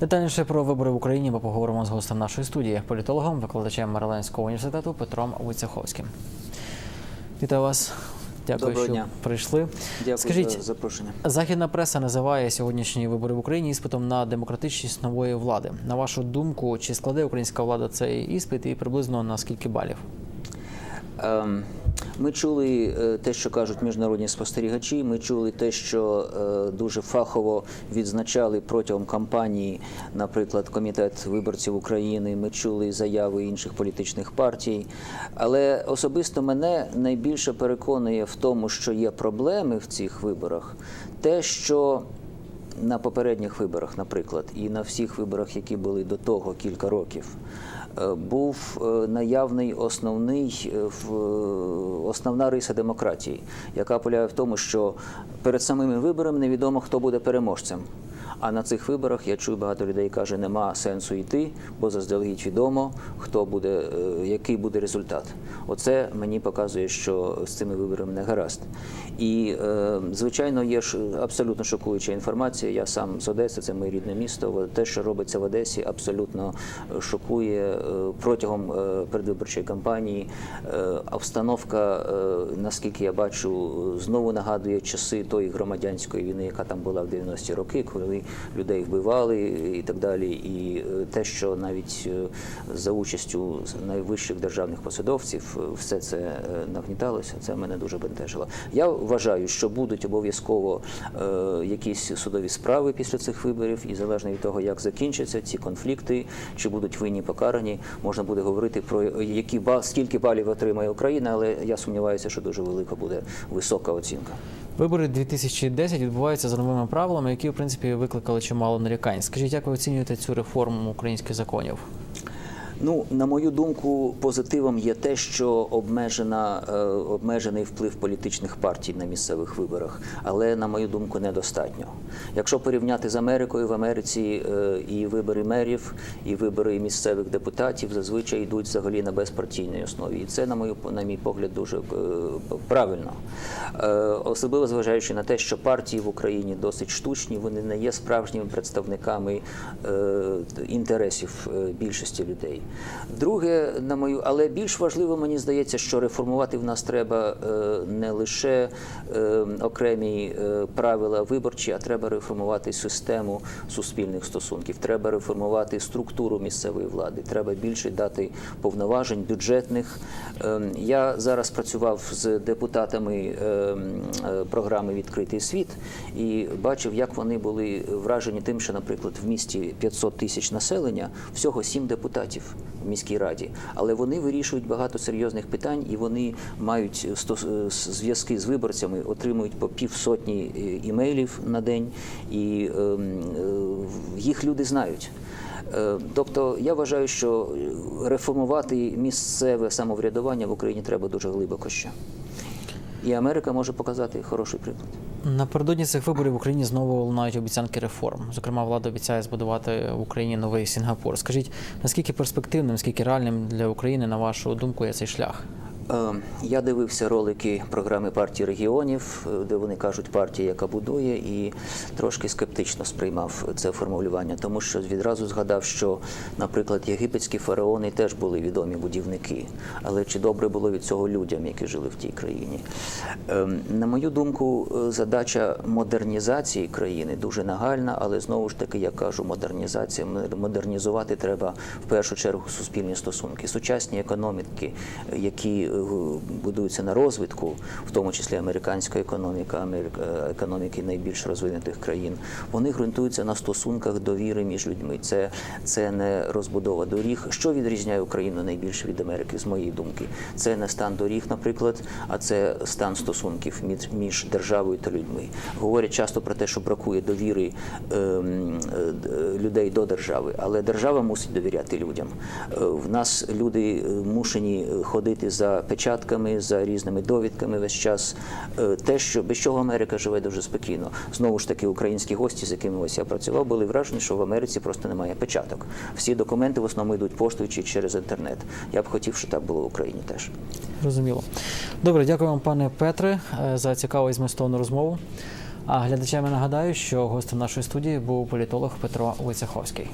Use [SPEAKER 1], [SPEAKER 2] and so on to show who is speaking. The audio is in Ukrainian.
[SPEAKER 1] Детальніше про вибори в Україні ми поговоримо з гостем нашої студії, політологом, викладачем Мариленського університету Петром Войцеховським. Вітаю вас. Дякую,
[SPEAKER 2] Доброго
[SPEAKER 1] що
[SPEAKER 2] дня.
[SPEAKER 1] прийшли.
[SPEAKER 2] Дякую
[SPEAKER 1] Скажіть,
[SPEAKER 2] за запрошення.
[SPEAKER 1] Західна преса називає сьогоднішні вибори в Україні іспитом на демократичність нової влади. На вашу думку, чи складе українська влада цей іспит і приблизно на скільки балів?
[SPEAKER 2] Ем, Ми чули е, те, що кажуть міжнародні спостерігачі. Ми чули те, що е, дуже фахово відзначали протягом кампанії, наприклад, комітет виборців України. Ми чули заяви інших політичних партій. Але особисто мене найбільше переконує в тому, що є проблеми в цих виборах, те, що на попередніх виборах, наприклад, і на всіх виборах, які були до того кілька років, е, був е, наявний основний е, основна риса демократії, яка полягає в тому, що перед самими виборами невідомо, хто буде переможцем. А на цих виборах я чую багато людей каже, нема сенсу йти, бо заздалегідь відомо, хто буде, е, який буде результат. Оце мені показує, що з цими виборами не гаразд. І е, звичайно, є ж абсолютно шокуюча інформація. Я сам з Одеси, це моє рідне місто. Те, що робиться в Одесі, абсолютно е, шокує протягом передвиборчої кампанії. Обстановка, наскільки я бачу, знову нагадує часи тої громадянської війни, яка там була в 90-ті роки, коли людей вбивали і так далі. І е, те, що навіть е, за участю найвищих державних посадовців е, все це нагніталося, це мене дуже бентежило. Я вважаю, що будуть обов'язково якісь судові справи після цих виборів, і залежно від того, як закінчаться ці конфлікти, чи будуть винні покарані, можна буде говорити про які ба скільки балів отримає Україна, але я сумніваюся, що дуже велика буде висока оцінка.
[SPEAKER 1] Вибори 2010 відбуваються за новими правилами, які в принципі викликали чимало нарікань. Скажіть, як ви оцінюєте цю реформу українських законів?
[SPEAKER 2] Ну, на мою думку, позитивом є те, що обмежена, е, обмежений вплив політичних партій на місцевих виборах, але на мою думку, недостатньо. Якщо порівняти з Америкою, в Америці е, і вибори мерів, і вибори місцевих депутатів зазвичай йдуть взагалі на безпартійній основі, і це, на мою на мій погляд, дуже е, правильно. Особливо зважаючи на те, що партії в Україні досить штучні, вони не є справжніми представниками інтересів більшості людей. Друге, на мою, але більш важливо, мені здається, що реформувати в нас треба е, не лише е, окремі е, правила виборчі, а треба реформувати систему суспільних стосунків. Треба реформувати структуру місцевої влади. Треба більше дати повноважень бюджетних. Е, Я зараз працював з депутатами е, м, е, програми Відкритий світ і бачив, як вони були вражені тим, що, наприклад, в місті 500 тисяч населення всього 7 депутатів в міській раді, але вони вирішують багато серйозних питань і вони мають сто- зв'язки з виборцями, отримують по півсотні е, імейлів на день, і ем, е, їх люди знають. Е, Тобто я вважаю, що реформувати місцеве самоврядування в Україні треба дуже глибоко ще. І Америка може показати хороший приклад.
[SPEAKER 1] Напередодні цих виборів в Україні знову лунають обіцянки реформ. Зокрема, влада обіцяє збудувати в Україні новий Сінгапур. Скажіть, наскільки перспективним, наскільки реальним для України, на вашу думку, є цей шлях?
[SPEAKER 2] Е, Я дивився ролики програми партії регіонів, е, де вони кажуть партія, яка будує, і трошки скептично сприймав це формулювання, тому що відразу згадав, що, наприклад, єгипетські фараони теж були відомі будівники. Але чи добре було від цього людям, які жили в тій країні? Е, На мою думку, задача модернізації країни дуже нагальна, але знову ж таки, я кажу, модернізація модернізувати треба в першу чергу суспільні стосунки, сучасні економіки, які будуються на розвитку, в тому числі американська економіка, е, економіки найбільш розвинутих країн, вони ґрунтуються на стосунках довіри між людьми. Це, це не розбудова доріг. Що відрізняє Україну найбільше від Америки, з моєї думки? Це не стан доріг, наприклад, а це стан стосунків між, державою та людьми. Говорять часто про те, що бракує довіри ем, е, людей до держави, але держава мусить довіряти людям. Е, В нас люди е, мушені ходити за печатками, за різними довідками весь час. Е, Те, що без чого Америка живе дуже спокійно. Знову ж таки, українські гості, з якими ось я працював, були вражені, що в Америці просто немає печаток. Всі документи в основному йдуть поштою чи через інтернет. Я б хотів, щоб так було в Україні теж.
[SPEAKER 1] Зрозуміло. Добре, дякую вам, пане Петре, е, за цікаву і змістовну розмову. А глядачам я нагадаю, що гостем нашої студії був політолог Петро Войцеховський.